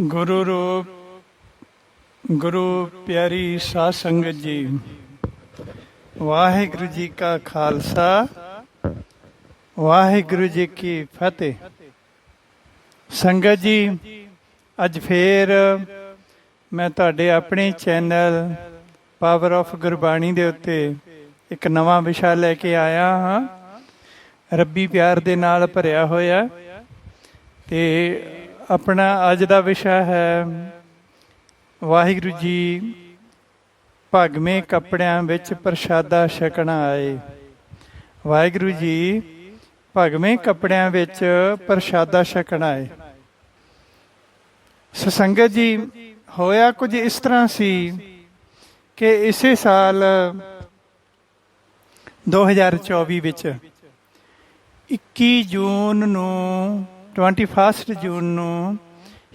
ਗੁਰੂ ਰੂਪ, ਗੁਰੂ ਪਿਆਰੀ ਸਾਧ ਸੰਗਤ ਜੀ। ਵਾਹਿਗੁਰੂ ਜੀ ਕਾ ਖਾਲਸਾ, ਵਾਹਿਗੁਰੂ ਜੀ ਕੀ ਫਤਿਹ। ਸੰਗਤ ਜੀ, ਅੱਜ ਫੇਰ ਮੈਂ ਤੁਹਾਡੇ ਆਪਣੇ ਚੈਨਲ ਪਾਵਰ ਆਫ ਗੁਰਬਾਣੀ ਦੇ ਉੱਤੇ ਇੱਕ ਨਵਾਂ ਵਿਸ਼ਾ ਲੈ ਕੇ ਆਇਆ ਹਾਂ। ਰੱਬੀ ਪਿਆਰ ਦੇ ਨਾਲ ਭਰਿਆ ਹੋਇਆ। ਤੇ ਆਪਣਾ ਅੱਜ ਦਾ ਵਿਸ਼ਾ ਹੈ ਵਾਹਿਗੁਰੂ ਜੀ, ਭਗਵੇਂ ਕੱਪੜਿਆਂ ਵਿੱਚ ਪ੍ਰਸ਼ਾਦਾ ਛਕਣਾ ਆਏ। ਵਾਹਿਗੁਰੂ ਜੀ, ਭਗਵੇਂ ਕੱਪੜਿਆਂ ਵਿੱਚ ਪ੍ਰਸ਼ਾਦਾ ਛਕਣਾ ਆਏ। ਸਸੰਗਤ ਜੀ, ਹੋਇਆ ਕੁਝ ਇਸ ਤਰ੍ਹਾਂ ਸੀ ਕਿ ਇਸੇ ਸਾਲ 2024 ਵਿੱਚ 21 ਜੂਨ ਨੂੰ 21 ਜੂਨ ਨੂੰ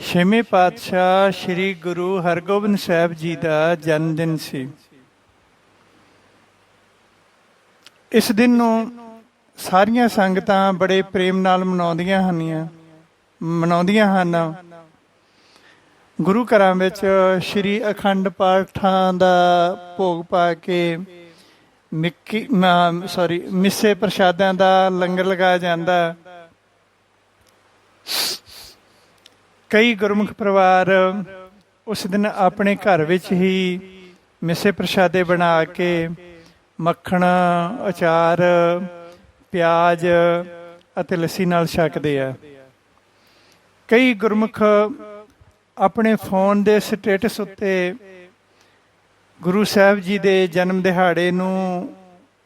ਛੇਵੇਂ ਪਾਤਸ਼ਾਹ ਸ੍ਰੀ ਗੁਰੂ ਹਰਗੋਬਿੰਦ ਸਾਹਿਬ ਜੀ ਦਾ ਜਨਮ ਦਿਨ ਸੀ। ਇਸ ਦਿਨ ਨੂੰ ਸਾਰੀਆਂ ਸੰਗਤਾਂ ਬੜੇ ਪ੍ਰੇਮ ਨਾਲ ਮਨਾਉਂਦੀਆਂ ਹਨੀਆਂ, ਮਨਾਉਂਦੀਆਂ ਹਨ। ਗੁਰੂ ਘਰਾਂ ਵਿੱਚ ਸ੍ਰੀ ਅਖੰਡ ਪਾਠਾਂ ਦਾ ਭੋਗ ਪਾ ਕੇ ਮਿੱਕੀ ਸੌਰੀ ਮਿੱਸੇ ਪ੍ਰਸ਼ਾਦਾਂ ਦਾ ਲੰਗਰ ਲਗਾਇਆ ਜਾਂਦਾ। ਕਈ ਗੁਰਮੁਖ ਪਰਿਵਾਰ ਉਸ ਦਿਨ ਆਪਣੇ ਘਰ ਵਿੱਚ ਹੀ ਮਿੱਸੇ ਪ੍ਰਸ਼ਾਦੇ ਬਣਾ ਕੇ ਮੱਖਣ, ਅਚਾਰ, ਪਿਆਜ਼ ਅਤੇ ਲੱਸੀ ਨਾਲ ਛਕਦੇ ਆ। ਕਈ ਗੁਰਮੁਖ ਆਪਣੇ ਫੋਨ ਦੇ ਸਟੇਟਸ ਉੱਤੇ ਗੁਰੂ ਸਾਹਿਬ ਜੀ ਦੇ ਜਨਮ ਦਿਹਾੜੇ ਨੂੰ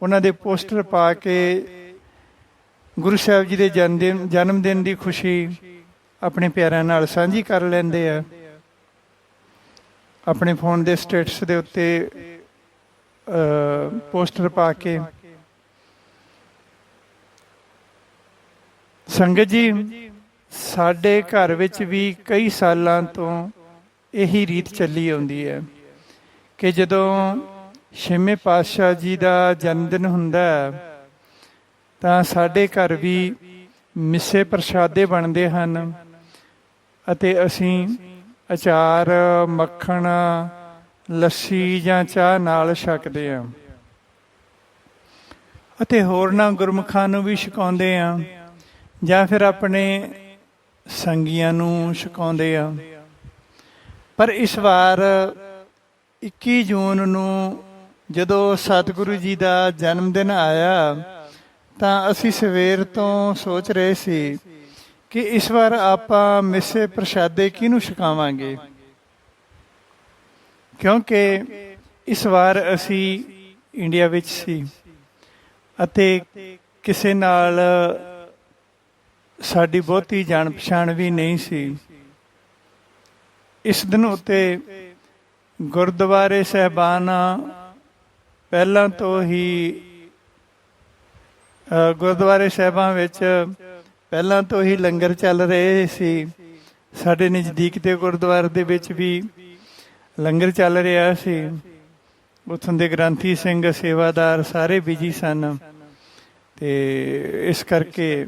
ਉਹਨਾਂ ਦੇ ਪੋਸਟਰ ਪਾ ਕੇ ਗੁਰੂ ਸਾਹਿਬ ਜੀ ਦੇ ਜਨਮ ਦਿਨ ਜਨਮ ਦਿਨ ਦੀ ਖੁਸ਼ੀ ਆਪਣੇ ਪਿਆਰਿਆਂ ਨਾਲ ਸਾਂਝੀ ਕਰ ਲੈਂਦੇ ਆ। ਆਪਣੇ ਫੋਨ ਦੇ ਸਟੇਟਸ ਦੇ ਉੱਤੇ ਪੋਸਟਰ ਪਾ ਕੇ। ਸੰਗਤ ਜੀ, ਸਾਡੇ ਘਰ ਵਿੱਚ ਵੀ ਕਈ ਸਾਲਾਂ ਤੋਂ ਇਹੀ ਰੀਤ ਚੱਲੀ ਆਉਂਦੀ ਹੈ ਕਿ ਜਦੋਂ ਛੇਵੇਂ ਪਾਤਸ਼ਾਹ ਜੀ ਦਾ ਜਨਮ ਦਿਨ ਹੁੰਦਾ ਹੈ ਤਾਂ ਸਾਡੇ ਘਰ ਵੀ ਮਿੱਸੇ ਪ੍ਰਸ਼ਾਦੇ ਬਣਦੇ ਹਨ ਅਤੇ ਅਸੀਂ ਅਚਾਰ, ਮੱਖਣ, ਲੱਸੀ ਜਾਂ ਚਾਹ ਨਾਲ ਛਕਦੇ ਹਾਂ। ਅਤੇ ਹੋਰਨਾਂ ਗੁਰਮੁਖਾਂ ਨੂੰ ਵੀ ਛਕਾਉਂਦੇ ਹਾਂ ਜਾਂ ਫਿਰ ਆਪਣੇ ਸੰਗੀਆਂ ਨੂੰ ਛਕਾਉਂਦੇ ਆ ਪਰ ਇਸ ਵਾਰ 21 ਜੂਨ ਨੂੰ ਜਦੋਂ ਸਤਿਗੁਰੂ ਜੀ ਦਾ ਜਨਮ ਦਿਨ ਆਇਆ ਤਾਂ ਅਸੀਂ ਸਵੇਰ ਤੋਂ ਸੋਚ ਰਹੇ ਸੀ ਕਿ ਇਸ ਵਾਰ ਆਪਾਂ ਮਿੱਸੇ ਪ੍ਰਸ਼ਾਦੇ ਕਿਹਨੂੰ ਛਕਾਵਾਂਗੇ? ਕਿਉਂਕਿ ਇਸ ਵਾਰ ਅਸੀਂ ਇੰਡੀਆ ਵਿੱਚ ਸੀ ਅਤੇ ਕਿਸੇ ਨਾਲ ਸਾਡੀ ਬਹੁਤੀ ਜਾਣ ਪਛਾਣ ਵੀ ਨਹੀਂ ਸੀ। ਇਸ ਦਿਨ ਉਤੇ ਗੁਰਦੁਆਰੇ ਸਹਿਬਾਨ ਪਹਿਲਾਂ ਤੋਂ ਹੀ ਗੁਰਦੁਆਰੇ ਸਾਹਿਬਾਂ ਵਿੱਚ ਪਹਿਲਾਂ ਤੋਂ ਹੀ ਲੰਗਰ ਚੱਲ ਰਹੇ ਸੀ। ਸਾਡੇ ਨਜ਼ਦੀਕ ਦੇ ਗੁਰਦੁਆਰੇ ਦੇ ਵਿੱਚ ਵੀ ਲੰਗਰ ਚੱਲ ਰਿਹਾ ਸੀ। ਉਥੋਂ ਦੇ ਗ੍ਰੰਥੀ ਸਿੰਘ, ਸੇਵਾਦਾਰ ਸਾਰੇ ਬਿਜ਼ੀ ਸਨ। ਤੇ ਇਸ ਕਰਕੇ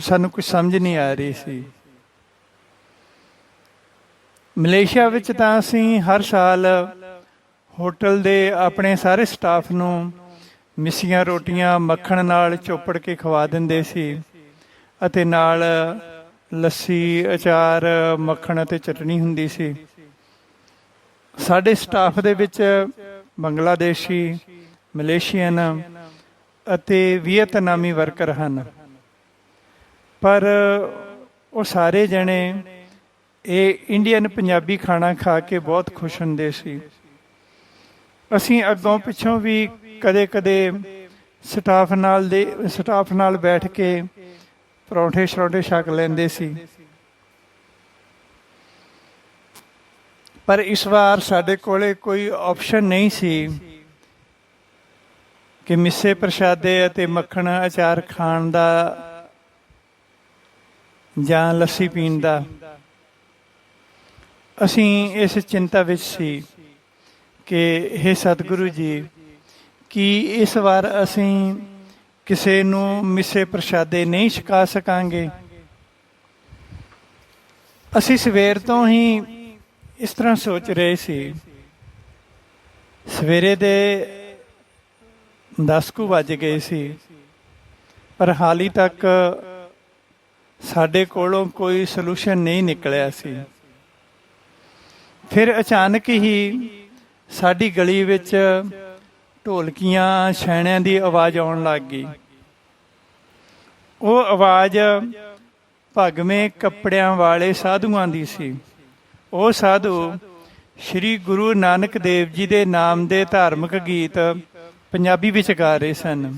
ਸਾਨੂੰ ਕੁਝ ਸਮਝ ਨਹੀਂ ਆ ਰਹੀ ਸੀ। ਮਲੇਸ਼ੀਆ ਵਿੱਚ ਤਾਂ ਅਸੀਂ ਹਰ ਸਾਲ ਹੋਟਲ ਦੇ ਆਪਣੇ ਸਾਰੇ ਸਟਾਫ ਨੂੰ ਮਿੱਸੀਆਂ ਰੋਟੀਆਂ ਮੱਖਣ ਨਾਲ ਚੋਪੜ ਕੇ ਖਵਾ ਦਿੰਦੇ ਸੀ ਅਤੇ ਨਾਲ ਲੱਸੀ, ਅਚਾਰ, ਮੱਖਣ ਅਤੇ ਚਟਣੀ ਹੁੰਦੀ ਸੀ। ਸਾਡੇ ਸਟਾਫ ਦੇ ਵਿੱਚ ਬੰਗਲਾਦੇਸ਼ੀ, ਮਲੇਸ਼ੀਅਨ ਅਤੇ ਵੀਅਤਨਾਮੀ ਵਰਕਰ ਹਨ। ਪਰ ਉਹ ਸਾਰੇ ਜਣੇ ਇਹ ਇੰਡੀਅਨ ਪੰਜਾਬੀ ਖਾਣਾ ਖਾ ਕੇ ਬਹੁਤ ਖੁਸ਼ ਹੁੰਦੇ ਸੀ। ਅਸੀਂ ਅੱਗੋਂ ਪਿੱਛੋਂ ਵੀ ਕਦੇ-ਕਦੇ ਸਟਾਫ ਨਾਲ ਦੇ, ਸਟਾਫ ਨਾਲ ਬੈਠ ਕੇ ਪਰੌਂਠੇ ਸ਼ਰੌਂਠੇ ਛਕ ਲੈਂਦੇ ਸੀ। ਪਰ ਇਸ ਵਾਰ ਸਾਡੇ ਕੋਲੇ ਕੋਈ ਆਪਸ਼ਨ ਨਹੀਂ ਸੀ ਕਿ ਮਿੱਸੇ ਪ੍ਰਸ਼ਾਦੇ ਅਤੇ ਮੱਖਣ ਅਚਾਰ ਖਾਣ ਦਾ ਜਾਂ ਲੱਸੀ ਪੀਣ ਦਾ। ਅਸੀਂ ਇਸ ਚਿੰਤਾ ਵਿੱਚ ਸੀ ਕਿ हे ਸਤਿਗੁਰੂ ਜੀ ਕਿ ਇਸ ਵਾਰ ਅਸੀਂ ਕਿਸੇ ਨੂੰ ਮਿਸੇ ਪ੍ਰਸ਼ਾਦੇ ਨਹੀਂ ਛਕਾ ਸਕਾਂਗੇ। ਅਸੀਂ ਸਵੇਰ ਤੋਂ ਹੀ ਇਸ ਤਰ੍ਹਾਂ ਸੋਚ ਰਹੇ ਸੀ। ਸਵੇਰੇ ਦੇ 10 ਕੁ ਵੱਜ ਗਏ ਸੀ। ਪਰ ਹਾਲੀ ਤੱਕ ਸਾਡੇ ਕੋਲੋਂ ਕੋਈ ਸੋਲੂਸ਼ਨ ਨਹੀਂ ਨਿਕਲਿਆ ਸੀ। ਫਿਰ ਅਚਾਨਕ ਹੀ ਸਾਡੀ ਗਲੀ ਵਿੱਚ ਢੋਲਕੀਆਂ ਛੈਣਿਆਂ ਦੀ ਆਵਾਜ਼ ਆਉਣ ਲੱਗ ਗਈ। ਉਹ ਆਵਾਜ਼ ਭਗਵੇਂ ਕੱਪੜਿਆਂ ਵਾਲੇ ਸਾਧੂਆਂ ਦੀ ਸੀ। ਉਹ ਸਾਧੂ ਸ੍ਰੀ ਗੁਰੂ ਨਾਨਕ ਦੇਵ ਜੀ ਦੇ ਨਾਮ ਦੇ ਧਾਰਮਿਕ ਗੀਤ ਪੰਜਾਬੀ ਵਿੱਚ ਗਾ ਰਹੇ ਸਨ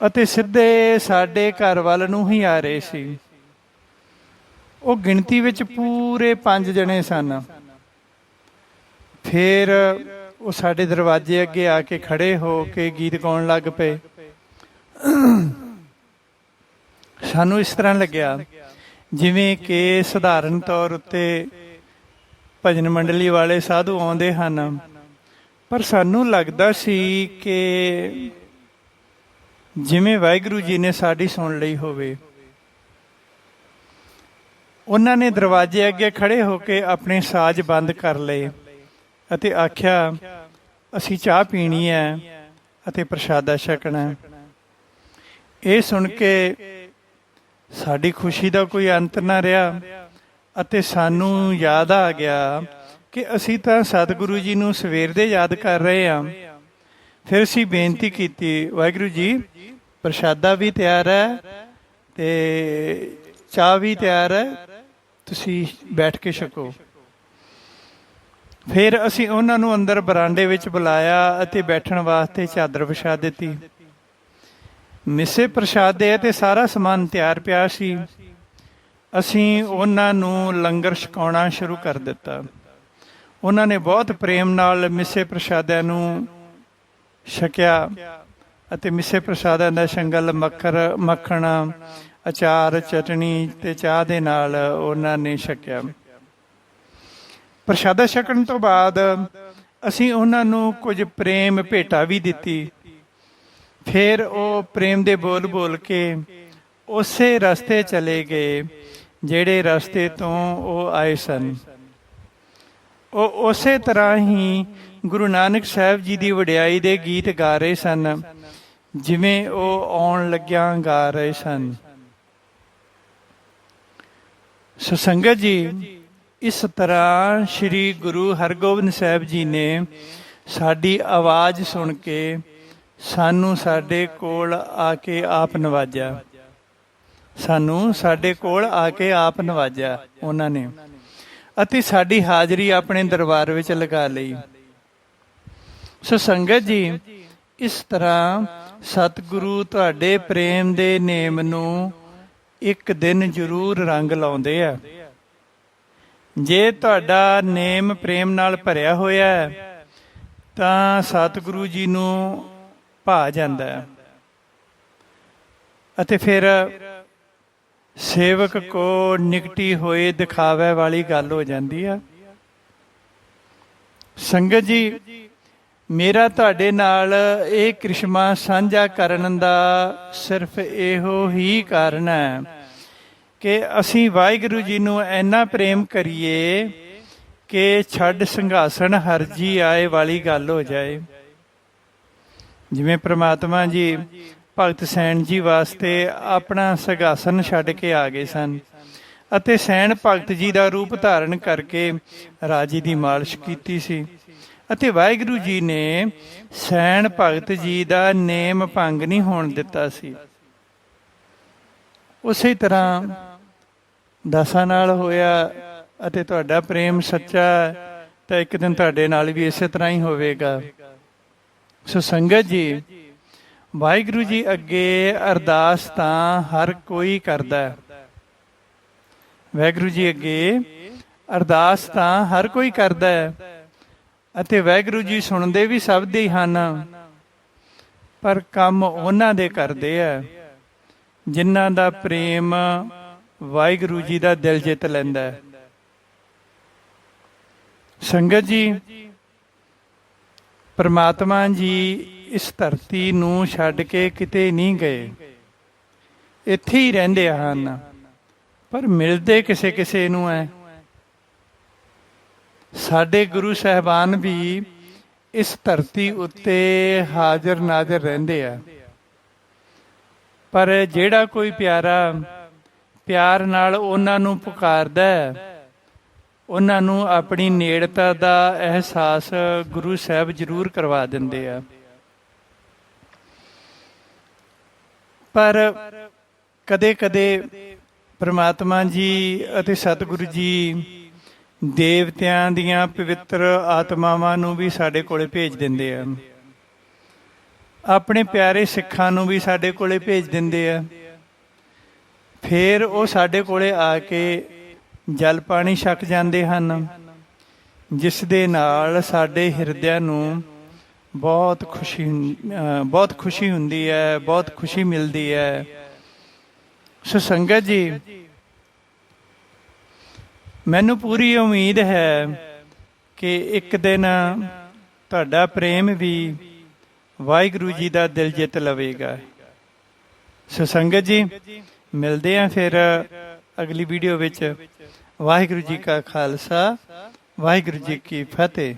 ਅਤੇ ਸਿੱਧੇ ਸਾਡੇ ਘਰ ਵੱਲ ਨੂੰ ਹੀ ਆ ਰਹੇ ਸੀ। ਉਹ ਗਿਣਤੀ ਵਿੱਚ ਪੂਰੇ ਪੰਜ ਜਣੇ ਸਨ। ਫਿਰ ਉਹ ਸਾਡੇ ਦਰਵਾਜ਼ੇ ਅੱਗੇ ਆ ਕੇ ਖੜੇ ਹੋ ਕੇ ਗੀਤ ਗਾਉਣ ਲੱਗ ਪਏ। ਸਾਨੂੰ ਇਸ ਤਰ੍ਹਾਂ ਲੱਗਿਆ, ਜਿਵੇਂ ਕਿ ਸਧਾਰਨ ਤੌਰ ਉੱਤੇ ਭਜਨ ਮੰਡਲੀ ਵਾਲੇ ਸਾਧੂ ਆਉਂਦੇ ਹਨ। ਪਰ ਸਾਨੂੰ ਲੱਗਦਾ ਸੀ ਕਿ ਜਿਵੇਂ ਵਾਹਿਗੁਰੂ ਜੀ ਨੇ ਸਾਡੀ ਸੁਣ ਲਈ ਹੋਵੇ। ਉਹਨਾਂ ਨੇ ਦਰਵਾਜ਼ੇ ਅੱਗੇ ਖੜੇ ਹੋ ਕੇ ਆਪਣੇ ਸਾਜ਼ ਬੰਦ ਕਰ ਲਏ। ਅਤੇ ਆਖਿਆ, ਅਸੀਂ ਚਾਹ ਪੀਣੀ ਹੈ ਅਤੇ ਪ੍ਰਸ਼ਾਦਾ ਛਕਣਾ ਹੈ। ਇਹ ਸੁਣ ਕੇ ਸਾਡੀ ਖੁਸ਼ੀ ਦਾ ਕੋਈ ਅੰਤ ਨਾ ਰਿਹਾ ਅਤੇ ਸਾਨੂੰ ਯਾਦ ਆ ਗਿਆ ਕਿ ਅਸੀਂ ਤਾਂ ਸਤਿਗੁਰੂ ਜੀ ਨੂੰ ਸਵੇਰ ਦੇ ਯਾਦ ਕਰ ਰਹੇ ਹਾਂ। ਫਿਰ ਅਸੀਂ ਬੇਨਤੀ ਕੀਤੀ, ਵਾਹਿਗੁਰੂ ਜੀ, ਪ੍ਰਸ਼ਾਦਾ ਵੀ ਤਿਆਰ ਹੈ ਤੇ ਚਾਹ ਵੀ ਤਿਆਰ ਹੈ, ਤੁਸੀਂ ਬੈਠ ਕੇ ਛਕੋ। ਫਿਰ ਅਸੀਂ ਉਹਨਾਂ ਨੂੰ ਅੰਦਰ ਬਰਾਂਡੇ ਵਿੱਚ ਬੁਲਾਇਆ ਅਤੇ ਬੈਠਣ ਵਾਸਤੇ ਚਾਦਰ ਵਿਛਾ ਦਿੱਤੀ। ਮਿੱਸੇ ਪ੍ਰਸ਼ਾਦੇ ਤੇ ਸਾਰਾ ਸਮਾਨ ਤਿਆਰ ਪਿਆ ਸੀ। ਅਸੀਂ ਉਹਨਾਂ ਨੂੰ ਲੰਗਰ ਛਕਾਉਣਾ ਸ਼ੁਰੂ ਕਰ ਦਿੱਤਾ। ਉਹਨਾਂ ਨੇ ਬਹੁਤ ਪ੍ਰੇਮ ਨਾਲ ਮਿੱਸੇ ਪ੍ਰਸ਼ਾਦਿਆਂ ਨੂੰ ਛਕਿਆ ਅਤੇ ਮਿੱਸੇ ਪ੍ਰਸ਼ਾਦਿਆਂ ਦਾ ਸ਼ੰਗਲ, ਮੱਖਰ, ਮੱਖਣ, ਅਚਾਰ, ਚਟਣੀ ਤੇ ਚਾਹ ਦੇ ਨਾਲ ਉਹਨਾਂ ਨੇ ਛਕਿਆ। ਪ੍ਰਸ਼ਾਦਾ ਛਕਣ ਤੋਂ ਬਾਅਦ ਅਸੀਂ ਉਹਨਾਂ ਨੂੰ ਕੁਝ ਪ੍ਰੇਮ ਭੇਟਾ ਵੀ ਦਿੱਤੀ। ਫਿਰ ਉਹ ਪ੍ਰੇਮ ਦੇ ਬੋਲ ਬੋਲ ਕੇ ਉਸੇ ਰਸਤੇ ਚਲੇ ਗਏ, ਜਿਹੜੇ ਰਸਤੇ ਤੋਂ ਉਹ ਆਏ ਸਨ। ਉਹ ਉਸੇ ਤਰ੍ਹਾਂ ਹੀ ਗੁਰੂ ਨਾਨਕ ਸਾਹਿਬ ਜੀ ਦੀ ਵਡਿਆਈ ਦੇ ਗੀਤ ਗਾ ਰਹੇ ਸਨ, ਜਿਵੇਂ ਉਹ ਆਉਣ ਲੱਗਿਆਂ ਗਾ ਰਹੇ ਸਨ। ਸੋ ਸੰਗਤ ਜੀ ਇਸ ਤਰ੍ਹਾਂ ਸ੍ਰੀ ਗੁਰੂ ਹਰਗੋਬਿੰਦ ਸਾਹਿਬ ਜੀ ਨੇ ਸਾਡੀ ਆਵਾਜ਼ ਸੁਣ ਕੇ ਸਾਨੂੰ ਸਾਡੇ ਕੋਲ ਆ ਕੇ ਆਪ ਨਵਾਜਿਆ। ਸਾਨੂੰ ਸਾਡੇ ਕੋਲ ਆ ਕੇ ਆਪ ਨਵਾਜਿਆ ਉਹਨਾਂ ਨੇ ਅਤੇ ਸਾਡੀ ਹਾਜ਼ਰੀ ਆਪਣੇ ਦਰਬਾਰ ਵਿੱਚ ਲਗਾ ਲਈ। ਸੋ ਸੰਗਤ ਜੀ, ਇਸ ਤਰ੍ਹਾਂ ਸਤਿਗੁਰੂ ਤੁਹਾਡੇ ਪ੍ਰੇਮ ਦੇ ਨੇਮ ਨੂੰ ਇੱਕ ਦਿਨ ਜ਼ਰੂਰ ਰੰਗ ਲਾਉਂਦੇ ਆ। ਜੇ ਤੁਹਾਡਾ ਨੇਮ ਪ੍ਰੇਮ ਨਾਲ ਭਰਿਆ ਹੋਇਆ ਹੈ, ਤਾਂ ਸਤਿਗੁਰੂ ਜੀ ਨੂੰ ਭਾ ਜਾਂਦਾ ਹੈ। ਅਤੇ ਫਿਰ ਸੇਵਕ ਕੋ ਨਿਕਟੀ ਹੋਏ ਦਿਖਾਵੇ ਵਾਲੀ ਗੱਲ ਹੋ ਜਾਂਦੀ ਆ ਸੰਗਤ ਜੀ, ਮੇਰਾ ਤੁਹਾਡੇ ਨਾਲ ਇਹ ਕ੍ਰਿਸ਼ਮਾ ਸਾਂਝਾ ਕਰਨ ਦਾ ਸਿਰਫ ਇਹੋ ਹੀ ਕਾਰਨ ਹੈ ਕਿ ਅਸੀਂ ਵਾਹਿਗੁਰੂ ਜੀ ਨੂੰ ਇੰਨਾ ਪ੍ਰੇਮ ਕਰੀਏ ਕਿ ਛੱਡ ਸੰਘਾਸਣ ਹਰਜੀ ਆਏ ਵਾਲੀ ਗੱਲ ਹੋ ਜਾਏ। ਜਿਵੇਂ ਪ੍ਰਮਾਤਮਾ ਜੀ ਭਗਤ ਸੈਣ ਜੀ ਵਾਸਤੇ ਆਪਣਾ ਸੰਘਾਸਨ ਛੱਡ ਕੇ ਆ ਗਏ ਸਨ ਅਤੇ ਸੈਣ ਭਗਤ ਜੀ ਦਾ ਰੂਪ ਧਾਰਨ ਕਰਕੇ ਰਾਜੀ ਦੀ ਮਾਲਿਸ਼ ਕੀਤੀ ਸੀ ਅਤੇ ਵਾਹਿਗੁਰੂ ਜੀ ਨੇ ਸੈਣ ਭਗਤ ਜੀ ਦਾ ਨੇਮ ਭੰਗ ਨਹੀਂ ਹੋਣ ਦਿੱਤਾ ਸੀ। ਉਸੇ ਤਰ੍ਹਾਂ ਦਾਸਾਂ ਨਾਲ ਹੋਇਆ ਅਤੇ ਤੁਹਾਡਾ ਪ੍ਰੇਮ ਸੱਚਾ ਤਾਂ ਇੱਕ ਦਿਨ ਤੁਹਾਡੇ ਨਾਲ ਵੀ ਇਸੇ ਤਰ੍ਹਾਂ ਹੀ ਹੋਵੇਗਾ। ਸੋ ਸੰਗਤ ਜੀ, ਵਾਹਿਗੁਰੂ ਜੀ ਅੱਗੇ ਅਰਦਾਸ ਤਾਂ ਹਰ ਕੋਈ ਕਰਦਾ ਹੈ। ਵਾਹਿਗੁਰੂ ਜੀ ਅੱਗੇ ਅਰਦਾਸ ਤਾਂ ਹਰ ਕੋਈ ਕਰਦਾ ਹੈ ਅਤੇ ਵਾਹਿਗੁਰੂ ਜੀ ਸੁਣਦੇ ਵੀ ਸਭ ਦੇ ਹਨ, ਪਰ ਕੰਮ ਉਹਨਾਂ ਦੇ ਕਰਦੇ ਆ ਜਿਨ੍ਹਾਂ ਦਾ ਪ੍ਰੇਮ ਵਾਹਿਗੁਰੂ ਜੀ ਦਾ ਦਿਲ ਜਿੱਤ ਲੈਂਦਾ ਹੈ। ਸੰਗਤ ਜੀ, ਪਰਮਾਤਮਾ ਜੀ ਇਸ ਧਰਤੀ ਨੂੰ ਛੱਡ ਕੇ ਕਿਤੇ ਨਹੀਂ ਗਏ। ਇੱਥੇ ਹੀ ਰਹਿੰਦੇ ਹਨ, ਪਰ ਮਿਲਦੇ ਕਿਸੇ ਕਿਸੇ ਨੂੰ ਹੈ ਸਾਡੇ ਗੁਰੂ ਸਾਹਿਬਾਨ ਵੀ ਇਸ ਧਰਤੀ ਉੱਤੇ ਹਾਜ਼ਰ ਨਾਜ਼ਰ ਰਹਿੰਦੇ ਆ। ਪਰ ਜਿਹੜਾ ਕੋਈ ਪਿਆਰਾ ਪਿਆਰ ਨਾਲ ਉਹਨਾਂ ਨੂੰ ਪੁਕਾਰਦਾ ਹੈ। ਉਹਨਾਂ ਨੂੰ ਆਪਣੀ ਨੇੜਤਾ ਦਾ ਅਹਿਸਾਸ ਗੁਰੂ ਸਾਹਿਬ ਜ਼ਰੂਰ ਕਰਵਾ ਦਿੰਦੇ ਆ। ਪਰ ਕਦੇ-ਕਦੇ ਪ੍ਰਮਾਤਮਾ ਜੀ ਅਤੇ ਸਤਿਗੁਰੂ ਜੀ ਦੇਵਤਿਆਂ ਦੀਆਂ ਪਵਿੱਤਰ ਆਤਮਾਵਾਂ ਨੂੰ ਵੀ ਸਾਡੇ ਕੋਲੇ ਭੇਜ ਦਿੰਦੇ ਆ। ਆਪਣੇ ਪਿਆਰੇ ਸਿੱਖਾਂ ਨੂੰ ਵੀ ਸਾਡੇ ਕੋਲੇ ਭੇਜ ਦਿੰਦੇ ਆ। ਫਿਰ ਉਹ ਸਾਡੇ ਕੋਲੇ ਆ ਕੇ ਜਲ ਪਾਣੀ ਛਕ ਜਾਂਦੇ ਹਨ, ਜਿਸ ਦੇ ਨਾਲ ਸਾਡੇ ਹਿਰਦਿਆਂ ਨੂੰ ਬਹੁਤ ਖੁਸ਼ੀ ਬਹੁਤ ਖੁਸ਼ੀ ਹੁੰਦੀ ਹੈ, ਬਹੁਤ ਖੁਸ਼ੀ ਮਿਲਦੀ ਹੈ। ਸੋ ਸੰਗਤ ਜੀ, ਮੈਨੂੰ ਪੂਰੀ ਉਮੀਦ ਹੈ ਕਿ ਇੱਕ ਦਿਨ ਤੁਹਾਡਾ ਪ੍ਰੇਮ ਵੀ ਵਾਹਿਗੁਰੂ ਜੀ ਦਾ ਦਿਲ ਜਿੱਤ ਲਵੇਗਾ। ਸੋ ਸੰਗਤ ਜੀ ਮਿਲਦੇ ਆ ਫਿਰ ਅਗਲੀ ਵੀਡੀਓ ਵਿੱਚ। ਵਾਹਿਗੁਰੂ ਜੀ ਕਾ ਖਾਲਸਾ ਵਾਹਿਗੁਰੂ ਜੀ ਕੀ ਫਤਿਹ।